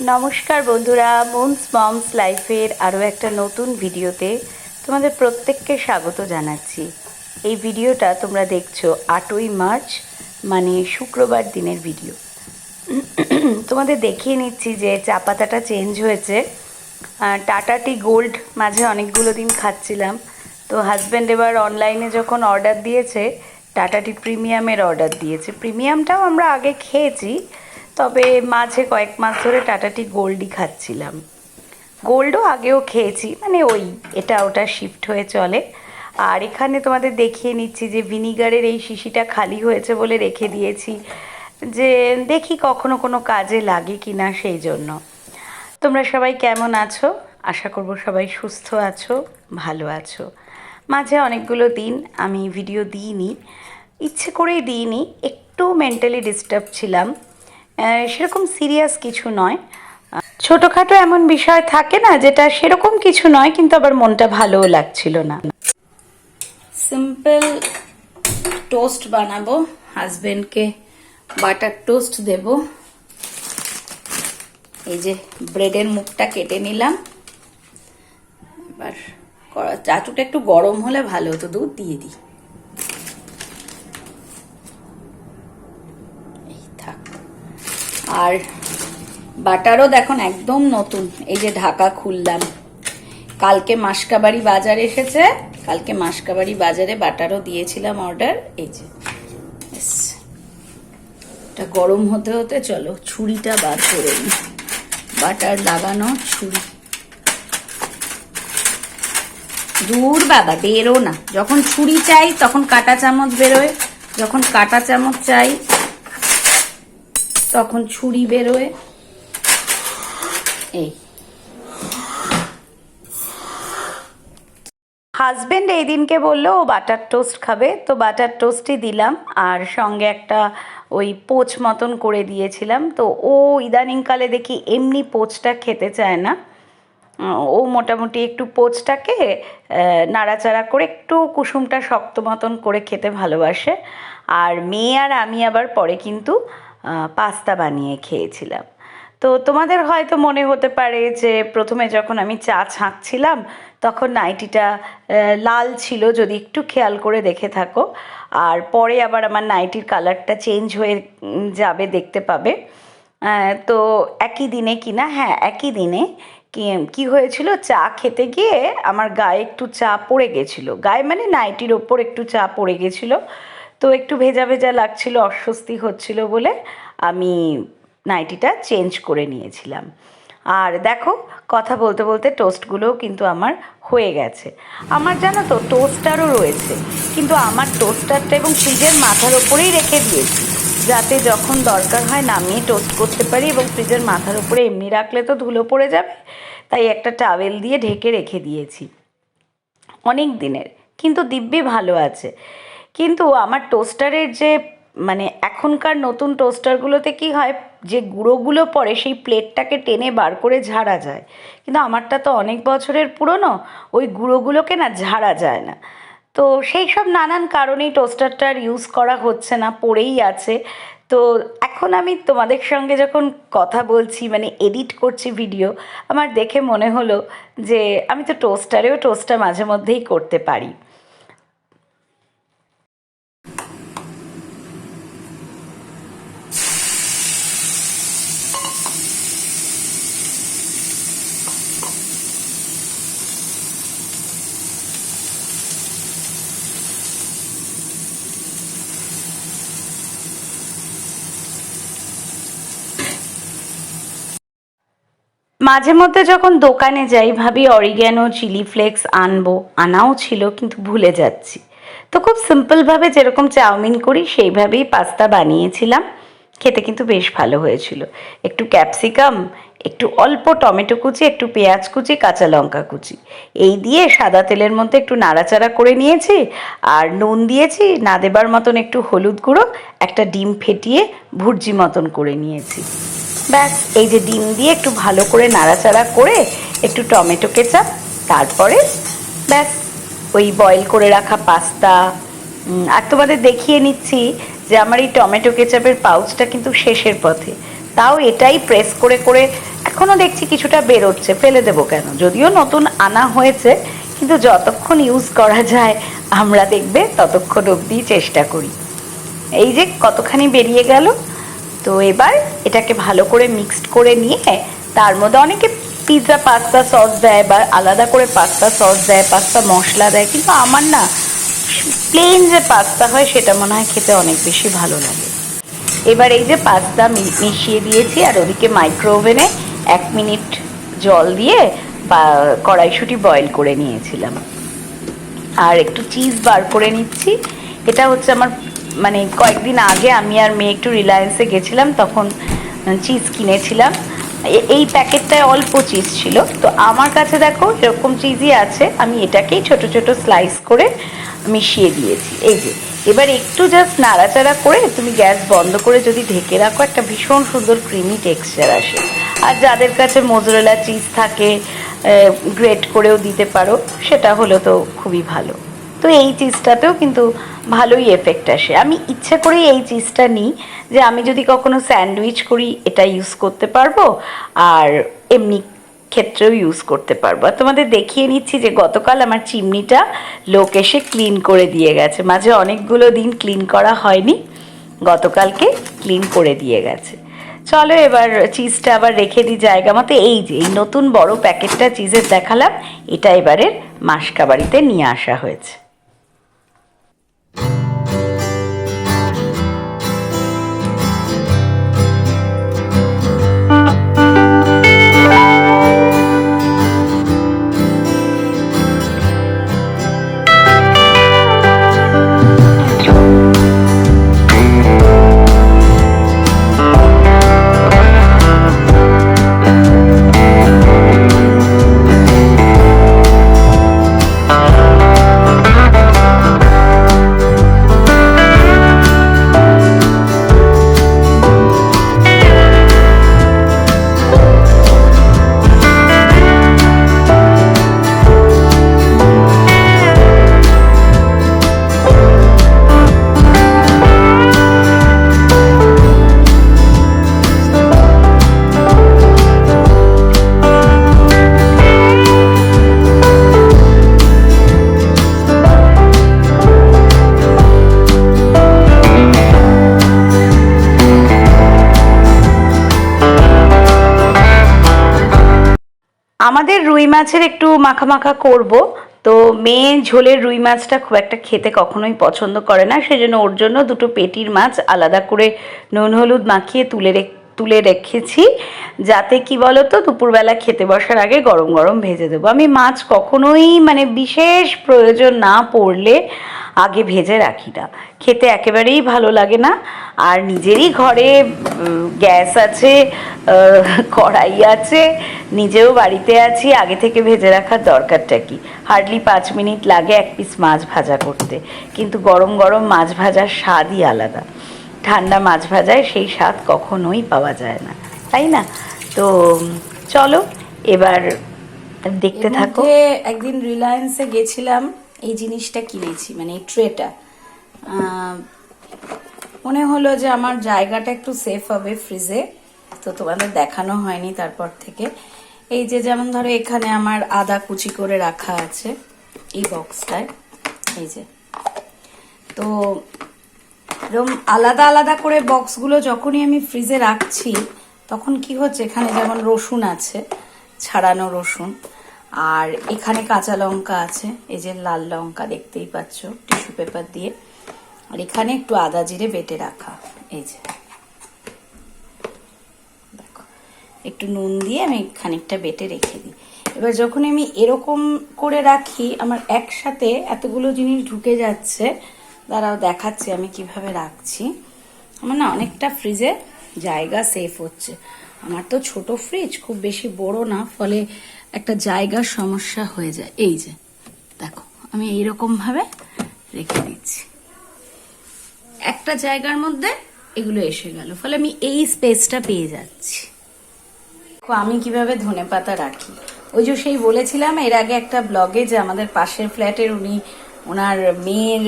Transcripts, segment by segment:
নমস্কার বন্ধুরা moons moms লাইফের আরও একটা নতুন ভিডিওতে তোমাদের প্রত্যেককে স্বাগত জানাচ্ছি। এই ভিডিওটা তোমরা দেখছ আটই মার্চ মানে শুক্রবার দিনের ভিডিও। তোমাদের দেখিয়ে নিচ্ছি যে চা পাতাটা চেঞ্জ হয়েছে। টাটা টি গোল্ড মাঝে অনেকগুলো দিন খাচ্ছিলাম। তো হাজব্যান্ড এবার অনলাইনে যখন অর্ডার দিয়েছে টাটা টি প্রিমিয়ামের অর্ডার দিয়েছে। প্রিমিয়ামটাও আমরা আগে খেয়েছি তবে মাঝে কয়েক মাস ধরে টাটাটি গোল্ডই খাচ্ছিলাম। গোল্ডও আগেও খেয়েছি মানে ওই, এটা ওটা শিফট হয়ে চলে। আর এখানে তোমাদের দেখিয়ে নিচ্ছি যে ভিনিগারের এই শিশিটা খালি হয়েছে বলে রেখে দিয়েছি, যে দেখি কখনো কোনো কাজে লাগে কি না সেই জন্য। তোমরা সবাই কেমন আছো? আশা করব সবাই সুস্থ আছো, ভালো আছো। মাঝে অনেকগুলো দিন আমি ভিডিও দিইনি, ইচ্ছে করেই দিইনি, একটু মেন্টালি ডিস্টার্ব ছিলাম। সেরকম সিরিয়াস কিছু নয়। ছোটোখাটো এমন বিষয় থাকে না যেটা সেরকম কিছু নয়, কিন্তু আবার মনটা ভালোও লাগছিল না। সিম্পল টোস্ট বানাবো হাজবেন্ডকে বাটার টোস্ট দেব। এই যে ব্রেডের মুখটা কেটে নিলাম। এবার চাটুটা একটু গরম হলে ভালো হতো, দুধ দিয়ে দিই এই থাক আর বাটারও দেখুন একদম নতুন। এই যে ঢাকা খুললাম। কালকে মাসকাবাড়ি বাজার এসেছে। কালকে মাসকাবাড়ি বাজারে বাটারও দিয়েছিলাম অর্ডার। এই যে এটা গরম হতে হতে চলো, ছুরিটা বার করে নিই। বাটার লাগানো ছুরি। দূর বাবা বেরো না যখন ছুরি চাই, তখন কাটা চামচ বেরোয়। যখন কাটা চামচ চাই তখন ছুরি বেরোয়। এই। হাজবেন্ড এই দিনকে বলল, ও বাটার টোস্ট খাবে। তো বাটার টোস্টই দিলাম, আর সঙ্গে একটা ওই পোচ মতন করে দিয়েছিলাম। তো ও ইদানিংকালে দেখি এমনি পোচটা খেতে চায় না। ও মোটামুটি একটু পোচটাকে নাড়াচাড়া করে একটু কুসুমটা শক্ত মতন করে খেতে ভালোবাসে। আর মেয়ে আর আমি আবার পরে কিন্তু পাস্তা বানিয়ে খেয়েছিলাম। তো তোমাদের হয়তো মনে হতে পারে যে প্রথমে যখন আমি চা ছাঁকছিলাম, তখন নাইটিটা লাল ছিল, যদি একটু খেয়াল করে দেখে থাকো। আর পরে আবার আমার নাইটির কালারটা চেঞ্জ হয়ে যাবে, দেখতে পাবে। তো একই দিনে কি না হ্যাঁ একই দিনে কি কি হয়েছিল, চা খেতে গিয়ে আমার গায়ে একটু চা পড়ে গেছিল। গায়ে মানে নাইটির ওপর একটু চা পড়ে গেছিল। তো একটু ভেজা ভেজা লাগছিল, অস্বস্তি হচ্ছিল বলে আমি নাইটিটা চেঞ্জ করে নিয়েছিলাম। আর দেখো, কথা বলতে বলতে টোস্টগুলোও কিন্তু আমার হয়ে গেছে। আমার জানো তো, টোস্টারও রয়েছে, কিন্তু আমার টোস্টারটা এবং ফ্রিজের মাথার ওপরেই রেখে দিয়েছি, যাতে যখন দরকার হয় নামিয়ে টোস্ট করতে পারি এবং ফ্রিজের মাথার উপরে এমনি রাখলে তো ধুলো পড়ে যাবে, তাই একটা টাওয়েল দিয়ে ঢেকে রেখে দিয়েছি। অনেক দিনের, কিন্তু দিব্যি ভালো আছে। কিন্তু আমার টোস্টারের যে মানে এখনকার নতুন টোস্টারগুলোতে কি হয়, যে গুঁড়োগুলো পড়ে সেই প্লেটটাকে টেনে বার করে ঝাড়া যায়। কিন্তু আমারটা তো অনেক বছরের পুরনো, ওই গুঁড়োগুলোকে না ঝাড়া যায় না। তো সেই সব নানান কারণেই টোস্টারটা আর ইউজ করা হচ্ছে না, পড়েই আছে। তো এখন আমি তোমাদের সঙ্গে যখন কথা বলছি মানে এডিট করছি ভিডিও আমার দেখে মনে হলো যে, আমি তো টোস্টারেও টোস্টার মাঝে মধ্যেই করতে পারি। মাঝে মধ্যে যখন দোকানে যাই, ভাবি অরিগ্যানো চিলি ফ্লেক্স আনব। আনাও ছিল, কিন্তু ভুলে যাচ্ছি। তো খুব সিম্পলভাবে যেরকম চাউমিন করি, সেইভাবেই পাস্তা বানিয়েছিলাম। খেতে কিন্তু বেশ ভালো হয়েছিল। একটু ক্যাপসিকাম একটু অল্প টমেটো কুচি, একটু পেঁয়াজ কুচি, কাঁচা লঙ্কা কুচি। এই দিয়ে সাদা তেলের মধ্যে একটু নাড়াচাড়া করে নিয়েছি, আর নুন দিয়েছি, না দেবার মতন একটু হলুদ গুঁড়ো, একটা ডিম ফেটিয়ে ভুর্জি মতন করে নিয়েছি। ব্যাস, এই যে ডিম দিয়ে একটু ভালো করে নাড়াচাড়া করে একটু টমেটো কেচাপ, তারপরে ব্যাস, ওই বয়েল করে রাখা পাস্তা আর তোমাদের দেখিয়ে নিচ্ছি যে আমার এই টমেটো কেচাপের পাউচটা কিন্তু শেষের পথে। তাও এটাই প্রেস করে করে এখনও দেখছি কিছুটা বেরোচ্ছে। ফেলে দেবো কেন? যদিও নতুন আনা হয়েছে, কিন্তু যতক্ষণ ইউজ করা যায়, আমরা দেখবে ততক্ষণ অবধি চেষ্টা করি। এই যে কতখানি বেরিয়ে গেল তো এবার এটাকে ভালো করে মিক্সড করে নিয়ে তার মধ্যে অনেকে পিৎজা পাস্তা সস দেয় বা আলাদা করে পাস্তা সস দেয় পাস্তা মশলা দেয়, কিন্তু আমার না প্লেন যে পাস্তা হয় সেটা মনে হয় খেতে অনেক বেশি ভালো লাগে। এবার এই যে পাস্তা মিশিয়ে দিয়েছি আর ওদিকে মাইক্রো ওভেনে এক মিনিট জল দিয়ে বা কড়াইশুঁটি বয়েল করে নিয়েছিলাম। আর একটু চিজ বার করে নিচ্ছি। এটা হচ্ছে আমার মানে কয়েকদিন আগে আমি আর মেয়ে একটু রিলায়েন্সে গেছিলাম, তখন চিজ কিনেছিলাম। এই প্যাকেটটায় অল্প চিজ ছিল। তো আমার কাছে দেখো, এরকম চিজই আছে, আমি এটাকেই ছোট ছোট স্লাইস করে মিশিয়ে দিয়েছি। এই যে, এবার একটু জাস্ট নাড়াচাড়া করে তুমি গ্যাস বন্ধ করে যদি ঢেকে রাখো, একটা ভীষণ সুন্দর ক্রিমি টেক্সচার আসে। আর যাদের কাছে মোজরেলা চিজ থাকে গ্রেট করেও দিতে পারো, সেটা হলো তো খুবই ভালো। তো এই চিজটাতেও কিন্তু ভালোই এফেক্ট আসে। আমি ইচ্ছা করেই এই চিজটা নিই যে আমি যদি কখনো স্যান্ডউইচ করি, এটা ইউজ করতে পারব আর এমনি ক্ষেত্রেও ইউজ করতে পারব। আর তোমাদের দেখিয়ে নিচ্ছি যে গতকাল আমার চিমনিটা লোক এসে ক্লিন করে দিয়ে গেছে। মাঝে অনেকগুলো দিন ক্লিন করা হয়নি, গতকালকে ক্লিন করে দিয়ে গেছে। চলো এবার চিজটা আবার রেখে দিই জায়গা মতো। এই যে, এই নতুন বড় প্যাকেটটা চিজের দেখালাম, এটা এবারের মাসকাবাড়িতে নিয়ে আসা হয়েছে। মাছের একটু মাখা মাখা করব। তো মেয়ে ঝোলের রুই মাছটা খুব একটা খেতে কখনোই পছন্দ করে না, সেজন্য ওর জন্য দুটো পেটির মাছ আলাদা করে নুন, হলুদ মাখিয়ে তুলে রেখ তুলে রেখেছি। যাতে কি বলতো, দুপুরবেলা খেতে বসার আগে গরম গরম ভেজে দেবো। আমি মাছ কখনোই মানে বিশেষ প্রয়োজন না পড়লে আগে ভেজে রাখি না। খেতে একেবারেই ভালো লাগে না। আর নিজেরই ঘরে গ্যাস আছে কড়াই আছে, নিজেও বাড়িতে আছি, আগে থেকে ভেজে রাখার দরকারটা কি? হার্ডলি পাঁচ মিনিট লাগে এক পিস মাছ ভাজা করতে। কিন্তু গরম গরম মাছ ভাজার স্বাদই আলাদা। ঠান্ডা মাছ ভাজায় সেই স্বাদ কখনোই পাওয়া যায় না তাই না? তো চলো এবার দেখতে থাকো। একদিন রিলায়েন্সে গেছিলাম এই জিনিসটা কিনেছি মানে এই ট্রেটা মনে হলো যে আমার জায়গাটা একটু সেফ হবে ফ্রিজে তো তোমাদের দেখানো হয়নি তারপর থেকে। এই যে যেমন ধরো এখানে আমার আদা কুচি করে রাখা আছে এই বক্সটায় এই যে। তো এরকম আলাদা আলাদা করে বক্সগুলো যখনই আমি ফ্রিজে রাখছি, তখন কি হচ্ছে, এখানে যেমন রসুন আছে, ছাড়ানো রসুন, আর এখানে কাঁচা লঙ্কা আছে, এই যে লাল লঙ্কা দেখতেই পাচ্ছ, টিস্যু পেপার দিয়ে, আর এখানে একটু আদা জিরে বেটে রাখা, এই যে। দেখো, একটু নুন দিয়ে আমি খানিকটা বেটে রেখে দিই। এবার যখন আমি এরকম করে রাখি, আমার একসাথে এতগুলো জিনিস ঢুকে যাচ্ছে দাঁড়াও, দেখাচ্ছি আমি কীভাবে রাখছি। আমার না অনেকটা ফ্রিজে জায়গা সেফ হচ্ছে। আমার তো ছোট ফ্রিজ খুব বেশি বড় না, ফলে একটা জায়গার সমস্যা হয়ে যায়। এই যে, দেখো, আমি এইরকম ভাবে রেখে দিচ্ছি। একটা জায়গার মধ্যে এগুলো এসে গেল, ফলে আমি এই স্পেসটা পেয়ে যাচ্ছি। আমি কীভাবে ধনে পাতা রাখি। ওই যে সেই বলেছিলাম, এর আগে একটা ব্লগে যে আমাদের পাশের ফ্ল্যাটের উনি ওনার মেয়ের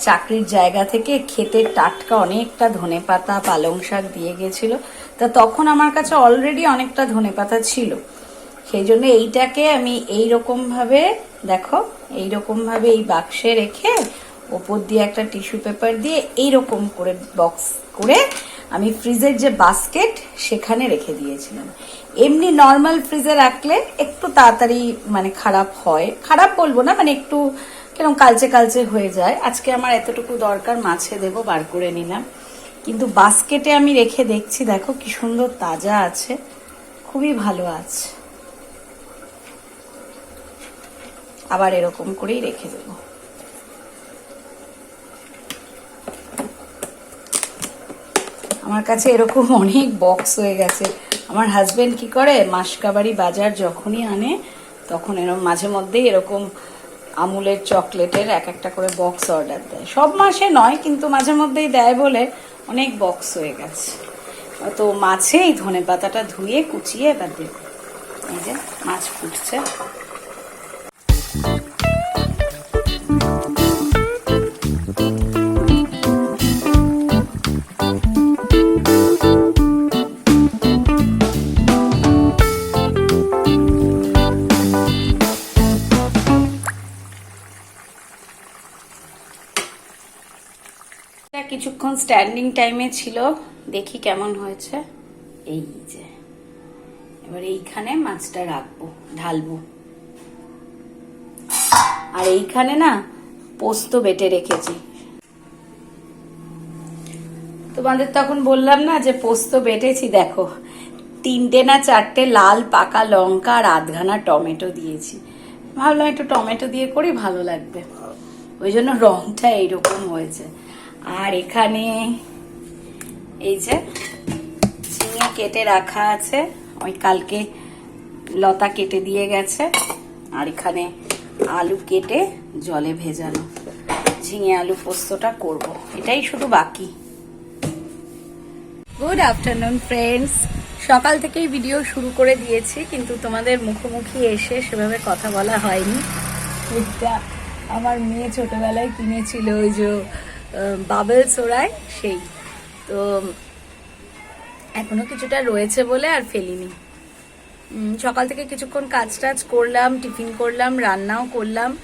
চাকরির জায়গা থেকে খেতে টাটকা অনেকটা ধনে পাতা পালং শাক দিয়ে গেছিল। তা তখন আমার কাছে অলরেডি অনেকটা ধনেপাতা ছিল। সেই জন্য এইটাকে আমি এই ভাবে দেখো এই ভাবে এই বাক্সে রেখে ওপর দিয়ে একটা টিস্যু পেপার দিয়ে এই রকম করে বক্স করে আমি ফ্রিজের যে বাস্কেট সেখানে রেখে দিয়েছিলাম। এমনি নর্মাল ফ্রিজে রাখলে একটু তাড়াতাড়ি মানে খারাপ হয়। খারাপ বলব না মানে একটু কীরকম কালচে কালচে হয়ে যায়। আজকে আমার এতটুকু দরকার, মাছে দেব, বার করে নিলাম। কিন্তু বাস্কেটে আমি রেখে দেখছি, দেখো কি সুন্দর তাজা আছে, খুবই ভালো আছে। আবার এরকম করেই রেখে দেবো। আমার কাছে এরকম অনেক বক্স হয়ে গেছে। আমার হাজবেন্ড কি করে, মাসকাবাড়ি বাজার যখনই আনে, তখন এরকম মাঝে মধ্যেই এরকম আমুলের চকলেটের এক একটা করে বক্স অর্ডার দেয়। সব মাসে নয়, কিন্তু মাঝে মধ্যেই দেয় বলে অনেক বক্স হয়ে গেছে। তো মাছে এই ধনে পাতাটা ধুয়ে কুচিয়ে এবার দেব। এই যে মাছ ফুটছে। স্ট্যান্ডিং টাইমে ছিল। দেখি কেমন হয়েছে। এই যে। এবার এইখানে মাছটা রাখব, ঢালবো। আর এইখানে না পোস্ত বেটে রেখেছি। তোমাদের তখন বললাম না যে পোস্ত বেটেছি, দেখো। তিনটে না চারটে লাল, পাকা লঙ্কা আর আধখানা টমেটো দিয়েছি। ভাবলাম একটু টমেটো দিয়ে করি, ভালো লাগবে। ওই জন্য রংটা এইরকম হয়েছে। আর এখানে এই যে ঝিঙে কেটে রাখা আছে। ওই কালকে লতা কেটে দিয়ে গেছে। আর এখানে আলু কেটে জলে ভেজানো। ঝিঙে আলু পোস্তটা করব। এটাই শুধু বাকি। গুড আফটারনুন ফ্রেন্ডস সকাল থেকেই ভিডিও শুরু করে দিয়েছি কিন্তু তোমাদের মুখোমুখি এসে সেভাবে কথা বলা হয়নি। আমার মেয়ে ছোটবেলায় কিনেছিল ওই যে বাবেল সোরায় সেই। তো এখনও কিছুটা রয়েছে বলে আর ফেলিনি। সকাল থেকে কিছুক্ষণ কাজ টাজ করলাম, টিফিন করলাম, রান্নাও করলাম।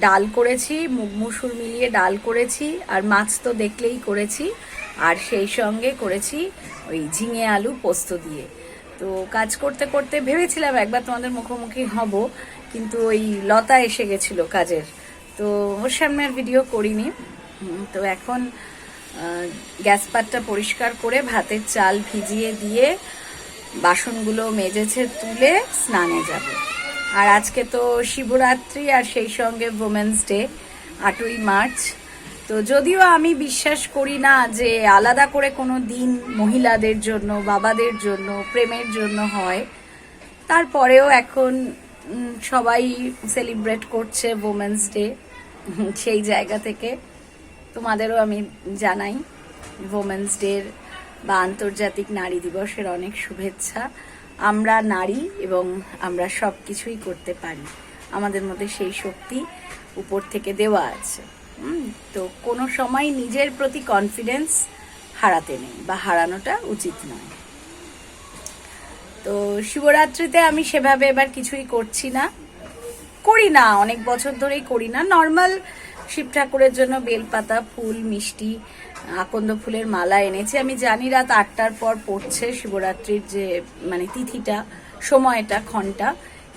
ডাল করেছি, মুগ মুসুর মিলিয়ে ডাল করেছি, আর মাছ তো দেখলেই করেছি। আর সেই সঙ্গে করেছি ওই ঝিঙে আলু পোস্ত দিয়ে। তো, কাজ করতে করতে ভেবেছিলাম একবার তোমাদের মুখোমুখি হব, কিন্তু ওই লতা এসে গেছিল কাজের। তো, ওর সামনে আর ভিডিও করিনি। তো এখন গ্যাস পাতটা পরিষ্কার করে ভাতের চাল ভিজিয়ে দিয়ে বাসনগুলো মেজেছে তুলে স্নানে যাব। আর আজকে তো শিবরাত্রি আর সেই সঙ্গে ওমেন্স ডে আটই মার্চ। তো যদিও আমি বিশ্বাস করি না যে আলাদা করে কোনো দিন মহিলাদের জন্য, বাবাদের জন্য, প্রেমের জন্য হয়। তারপরেও এখন সবাই সেলিব্রেট করছে ওমেন্স ডে সেই জায়গা থেকে। তোমাদেরও আমি জানাই ওমেন্স ডের বা আন্তর্জাতিক নারী দিবসের অনেক শুভেচ্ছা। আমরা নারী এবং আমরা সব কিছুই করতে পারি। আমাদের মধ্যে সেই শক্তি উপর থেকে দেওয়া আছে। তো কোনো সময় নিজের প্রতি কনফিডেন্স হারাতে নেই বা হারানোটা উচিত নয়। তো শিবরাত্রিতে আমি সেভাবে এবার কিছুই করছি না। করি না, অনেক বছর ধরেই করি না। নর্মাল শিব ঠাকুরের জন্য বেলপাতা, ফুল, মিষ্টি, আকন্দ ফুলের মালা এনেছি। আমি জানি রাত আটটার পর পড়ছে শিবরাত্রির যে মানে তিথিটা, সময়টা, ক্ষণটা।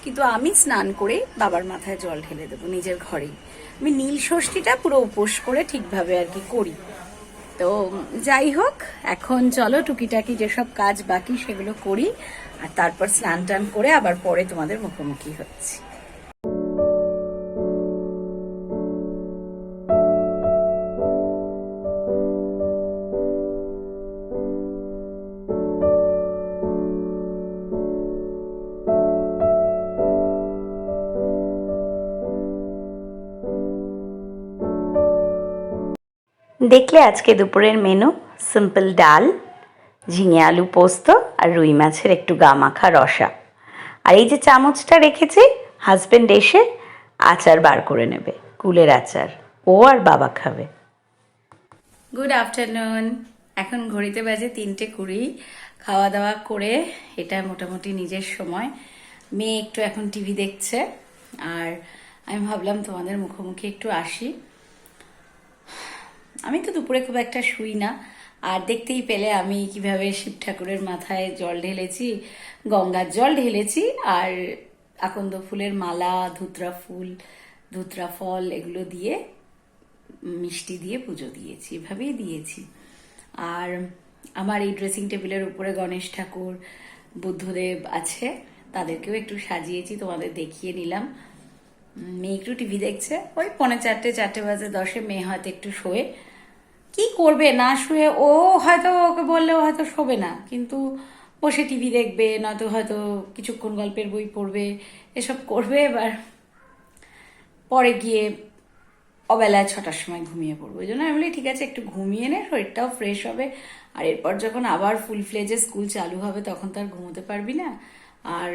কিন্তু আমি স্নান করে বাবার মাথায় জল ঢেলে দেবো নিজের ঘরেই। আমি নীল ষষ্ঠীটা পুরো উপোস করে ঠিকভাবে আর কি করি। তো যাই হোক, এখন চলো টুকিটাকি যেসব কাজ বাকি সেগুলো করি, আর তারপর স্নান টান করে আবার পরে তোমাদের মুখোমুখি হচ্ছি। দেখলে আজকে দুপুরের মেনু সিম্পল ডাল, ঝিঙে আলু পোস্ত আর রুই মাছের একটু গা মাখা রসা। আর এই যে চামচটা রেখেছি হাজবেন্ড এসে আচার বার করে নেবে, কুলের আচার। ও আর বাবা খাবে। গুড আফটারনুন এখন ঘড়িতে বাজে তিনটে কুড়ি। খাওয়া দাওয়া করে এটা মোটামুটি নিজের সময়। মেয়ে একটু এখন টিভি দেখছে। আর আমি ভাবলাম তোমাদের মুখোমুখি একটু আসি। আমি তো দুপুরে খুব একটা শুই না। আর দেখতেই পেলে আমি কীভাবে শিব ঠাকুরের মাথায় জল ঢেলেছি, গঙ্গার জল ঢেলেছি, আর আকন্দ ফুলের মালা, ধুতরা ফুল, ধুতরা ফল এগুলো দিয়ে, মিষ্টি দিয়ে পুজো দিয়েছি, এভাবেই দিয়েছি। আর আমার এই ড্রেসিং টেবিলের উপরে গণেশ ঠাকুর, বুদ্ধদেব আছে, তাদেরকেও একটু সাজিয়েছি, তোমাদের দেখিয়ে নিলাম। মেয়ে একটু টিভি দেখছে, ওই পৌনে চারটে চারটে বাজে, দশে মেয়ে হয়তো একটু শোয়ে। কি করবে? না শুয়ে ও হয়তো ওকে বললেও হয়তো শোবে না। কিন্তু বসে টিভি দেখবে, নয়তো হয়তো কিছুক্ষণ গল্পের বই পড়বে, এসব করবে। এবার পরে গিয়ে অবেলায় ছটার সময় ঘুমিয়ে পড়ব। ওই জন্য আমি বলি, ঠিক আছে, একটু ঘুমিয়ে নে, শরীরটাও ফ্রেশ হবে। আর এরপর যখন আবার ফুল ফ্লেজে স্কুল চালু হবে, তখন তো আর ঘুমোতে পারবি না। আর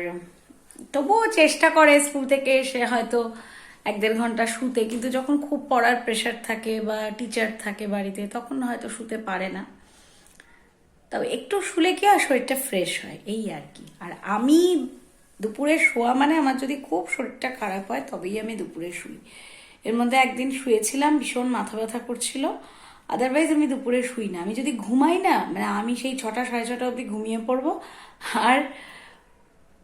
তবুও চেষ্টা করে স্কুল থেকে এসে হয়তো এক দেড় ঘণ্টা শুতে, কিন্তু যখন খুব পড়ার প্রেশার থাকে বা টিচার থাকে বাড়িতে, তখন হয়তো শুতে পারে না। তবে একটু শুলে কি হয়? শরীরটা ফ্রেশ হয়, এই আর কি। আর আমি দুপুরে শোয়া মানে আমার যদি খুব শরীরটা খারাপ হয়, তবেই আমি দুপুরে শুই। এর মধ্যে একদিন শুয়েছিলাম, ভীষণ মাথা ব্যথা করছিল। আদারওয়াইজ আমি দুপুরে শুই না। আমি যদি ঘুমাই না মানে আমি সেই ছটা সাড়ে ছটা অবধি ঘুমিয়ে পড়ব। আর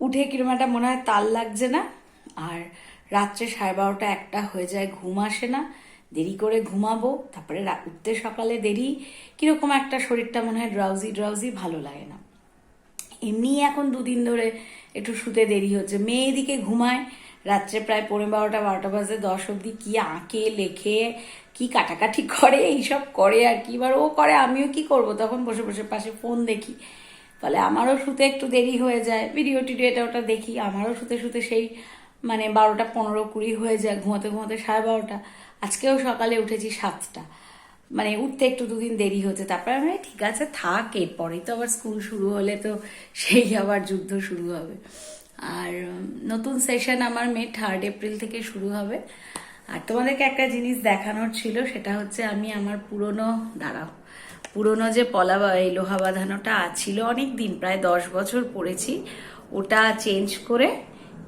উঠে কিরম একটা মনে হয় তাল লাগছে না। আর রাত্রে সাড়ে বারোটা একটা হয়ে যায়, ঘুম আসে না। দেরি করে ঘুমাবো, তারপরে উঠতে সকালে দেরি। কীরকম একটা শরীরটা মনে হয় ড্রাউজি ড্রাউজি ভালো লাগে না। এমনি এখন দুদিন ধরে একটু শুতে দেরি হচ্ছে। মেয়ে এদিকে ঘুমায়, রাত্রে প্রায় পনেরো বারোটা বারোটা বাজে, দশ অবধি কি আঁকে, লেখে, কি কাটাকাটি করে, এইসব করে আর কি। এবার ও করে, আমিও কি করব? তখন বসে বসে পাশে ফোন দেখি। ফলে আমারও শুতে একটু দেরি হয়ে যায়। ভিডিও টিডিও এটা ওটা দেখি। আমারও শুতে শুতে সেই মানে বারোটা পনেরো কুড়ি হয়ে যায়, ঘুমাতে ঘুমাতে সাড়ে বারোটা। আজকেও সকালে উঠেছি সাতটা। মানে উঠতে একটু দুদিন দেরি হচ্ছে, তারপরে আমি ঠিক আছে, থাক, এরপরেই তো আবার স্কুল শুরু হলে তো সেই আবার যুদ্ধ শুরু হবে। আর নতুন সেশন আমার মে থার্ড এপ্রিল থেকে শুরু হবে। আর তোমাদেরকে একটা জিনিস দেখানোর ছিল, সেটা হচ্ছে আমি আমার পুরনো, দাঁড়াও, পুরনো যে পলা এই লোহা বাঁধানোটা ছিল অনেক দিন প্রায় দশ বছর পড়েছি। ওটা চেঞ্জ করে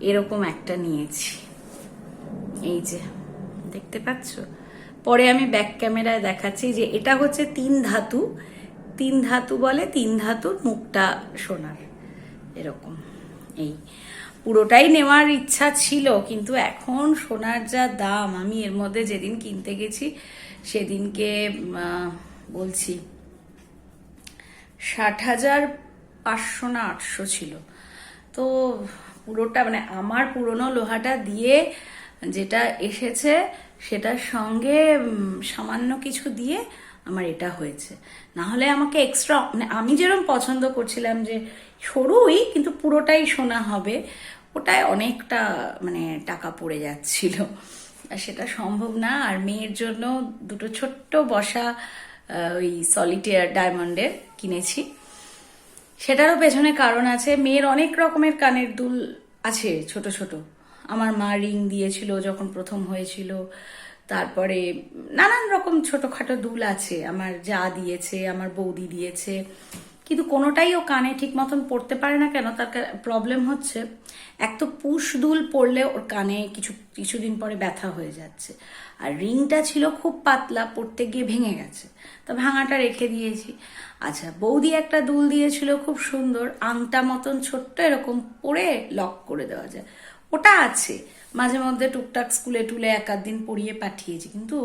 এরকম একটা নিয়েছি। এই যে, দেখতে পাচ্ছ? পরে আমি ব্যাক ক্যামেরায় দেখাচ্ছি যে এটা হচ্ছে তিন ধাতু। তিন ধাতু বলে তিন ধাতুর মুখটা সোনার। এরকম, এই। পুরোটাই নেওয়ার ইচ্ছা ছিল, কিন্তু এখন সোনার যা দাম, আমি এর মধ্যে যেদিন কিনতে গেছি, সেদিনকে বলছি, ষাট হাজার পাঁচশো না আটশো ছিল। তো পুরোটা মানে আমার পুরনো লোহাটা দিয়ে যেটা এসেছে, সেটার সঙ্গে সামান্য কিছু দিয়ে আমার এটা হয়েছে। না হলে আমাকে এক্সট্রা মানে আমি যেরকম পছন্দ করছিলাম যে সরুই, কিন্তু পুরোটাই সোনা হবে, ওটায় অনেকটা মানে টাকা পড়ে যাচ্ছিল। আর সেটা সম্ভব না, আর মেয়ের জন্য দুটো ছোট্ট বসা ওই সলিটেয়ার ডায়মন্ডের কিনেছি। সেটারও পেছনে কারণ আছে, মেয়ের অনেক রকমের কানের দুল আছে, ছোট ছোট। আমার মা রিং দিয়েছিল যখন প্রথম হয়েছিল। তারপরে নানান রকম ছোটোখাটো দুল আছে। আমার যা দিয়েছে, আমার বৌদি দিয়েছে। কিন্তু কোনোটাই ও কানে ঠিক মতন পড়তে পারে না কেন, তার প্রবলেম হচ্ছে এক তো পুশ দুল পড়লে ওর কানে কিছু, কিছুদিন পরে ব্যথা হয়ে যাচ্ছে। আর রিংটা ছিল খুব পাতলা, পড়তে গিয়ে ভেঙে গেছে। তা ভাঙাটা রেখে দিয়েছি। আচ্ছা বৌদি একটা দুল দিয়েছিল খুব সুন্দর, আংটা মতন ছোট্ট এরকম পরে লক করে দেওয়া যায়। ওটা আছে, মাঝে মধ্যে টুকটাক স্কুলে টুলে এক দিন পড়িয়ে পাঠিয়েছি, কিন্তু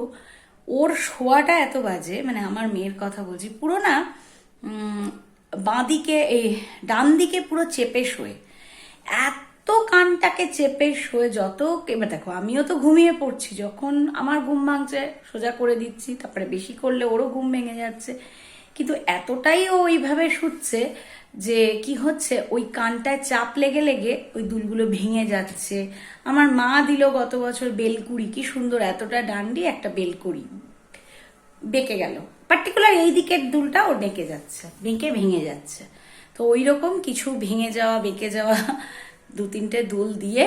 ওর শোয়াটা এত বাজে মানে আমার মেয়ের কথা বলছি, পুরো না বাঁদিকে, এই ডান দিকে পুরো চেপে শোয়ে। এত কানটাকে চেপে শোয়ে যত এবার দেখো, আমিও তো ঘুমিয়ে পড়ছি। যখন আমার ঘুম ভাঙছে, সোজা করে দিচ্ছি, তারপরে বেশি করলে ওরও ঘুম ভেঙে যাচ্ছে। কিন্তু এতটাই ও ওইভাবে শুচ্ছে যে কি হচ্ছে, ওই কানটায় চাপ লেগে লেগে ওই দুলগুলো ভেঙে যাচ্ছে। আমার মা দিল গত বছর বেলকুড়ি, কি সুন্দর, এতটা ডান্ডি একটা বেলকুড়ি। বেঁকে গেল। পার্টিকুলার এই দিকের দুলটা ওর বেঁকে যাচ্ছে, বেঁকে ভেঙে যাচ্ছে। তো ওই রকম কিছু ভেঙে যাওয়া, বেঁকে যাওয়া দু তিনটে দুল দিয়ে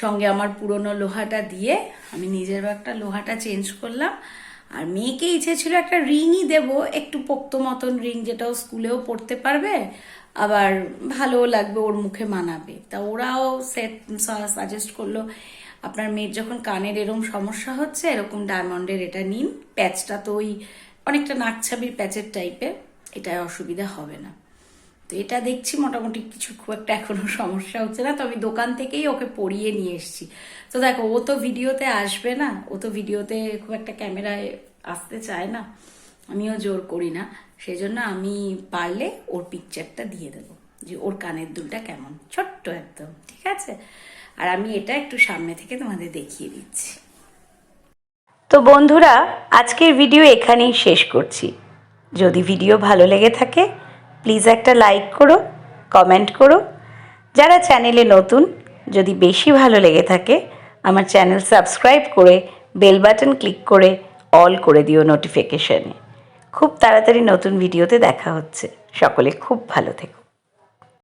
সঙ্গে আমার পুরনো লোহাটা দিয়ে আমি নিজেরও একটা লোহাটা চেঞ্জ করলাম। আর মেয়েকে ইচ্ছে ছিল একটা রিংই দেব, একটু পোক্ত মতন রিং যেটাও স্কুলেও পড়তে পারবে, আবার ভালোও লাগবে, ওর মুখে মানাবে। তা ওরাও সেট সাজেস্ট করল আপনার মেয়ের যখন কানের এরকম সমস্যা হচ্ছে, এরকম ডায়মন্ডের এটা নিন। প্যাচটা তো ওই অনেকটা নাকছাবির প্যাচের টাইপের, এটায় অসুবিধা হবে না। তো এটা দেখছি মোটামুটি কিছু খুব একটা এখনও সমস্যা হচ্ছে না তো আমি দোকান থেকেই ওকে পরিয়ে নিয়ে এসেছি। তো দেখো, ও তো ভিডিওতে আসবে না, ও তো ভিডিওতে খুব একটা ক্যামেরায় আসতে চায় না, আমিও জোর করি না। সেই জন্য আমি পারলে ওর পিকচারটা দিয়ে দেবো, যে ওর কানের দুলটা কেমন, ছোট্ট একদম, ঠিক আছে? আর আমি এটা একটু সামনে থেকে তোমাদের দেখিয়ে দিচ্ছি। তো বন্ধুরা, আজকের ভিডিও এখানেই শেষ করছি। যদি ভিডিও ভালো লেগে থাকে প্লিজ একটা লাইক করো কমেন্ট করো। যারা চ্যানেলে নতুন, যদি বেশি ভালো লেগে থাকে, আমার চ্যানেল সাবস্ক্রাইব করে বেল বাটন ক্লিক করে অল করে দিও নোটিফিকেশানে খুব তাড়াতাড়ি নতুন ভিডিওতে দেখা হচ্ছে। সকলে খুব ভালো থেকো।